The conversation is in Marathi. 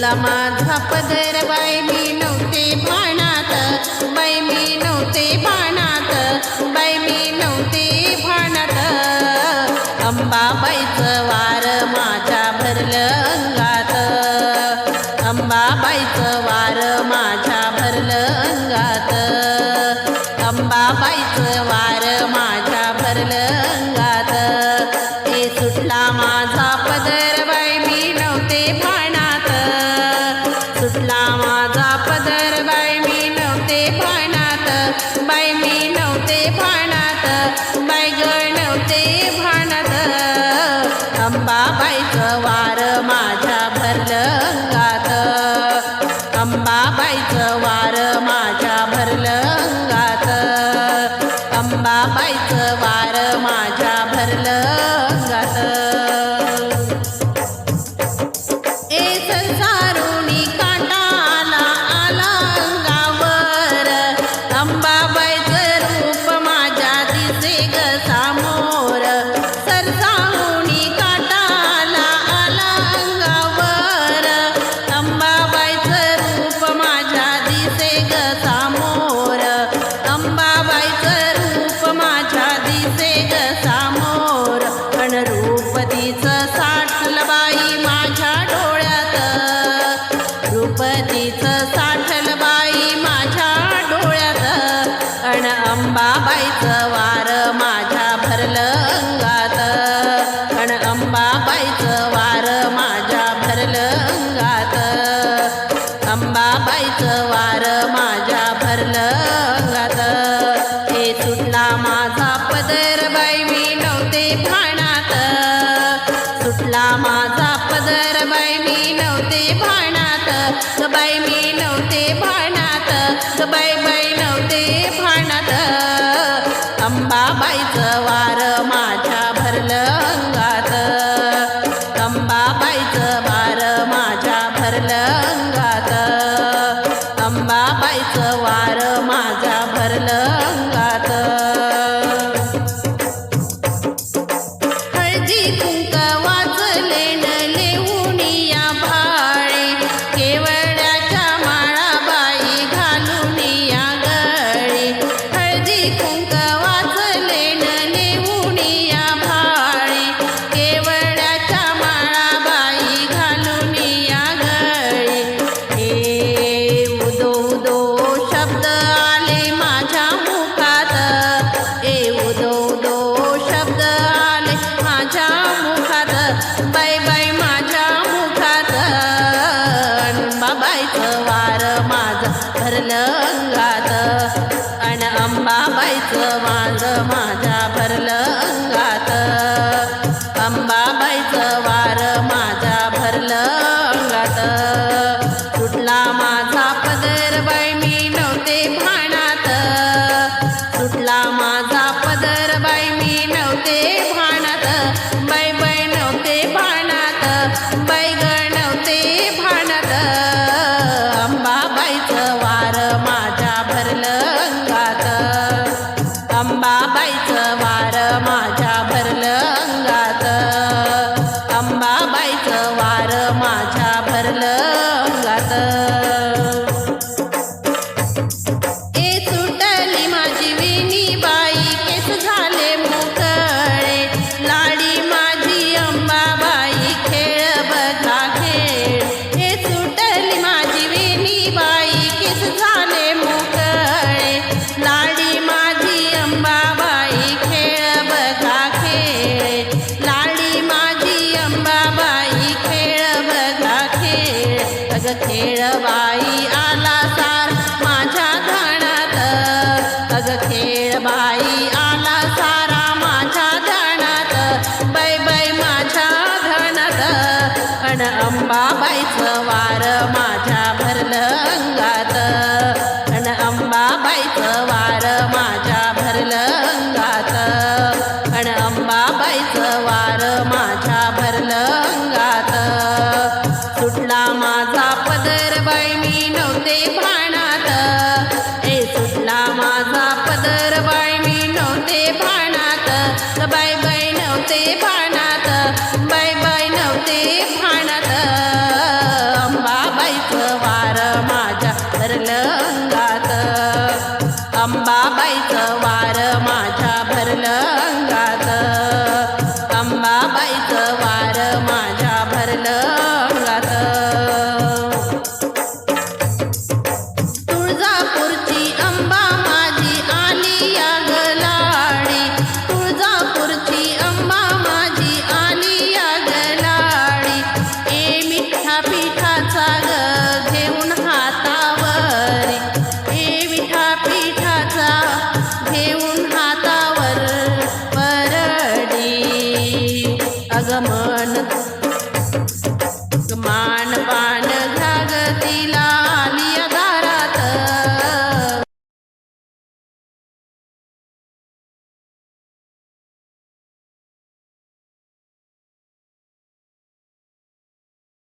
झुलला माझा पदर बाई मी अंबाबाईचं वार माझ्या भरलं अंगात अंबाबाईचं वार माझ्या भरलं अंगात अंबाबाईचं वार माझ्या भरलं अंगात to buy me no पण अंबाबाईचं वार माझ्या भरलं अंगात. अन अंबाबाईचं वार माझ्या भरलं अंगात. पण अंबाबाईचं वार माझ्या भरलं अंगात. सुटला माझा पदर बाई मी नव्हते भाणात हे सुटला माझा पदर बाई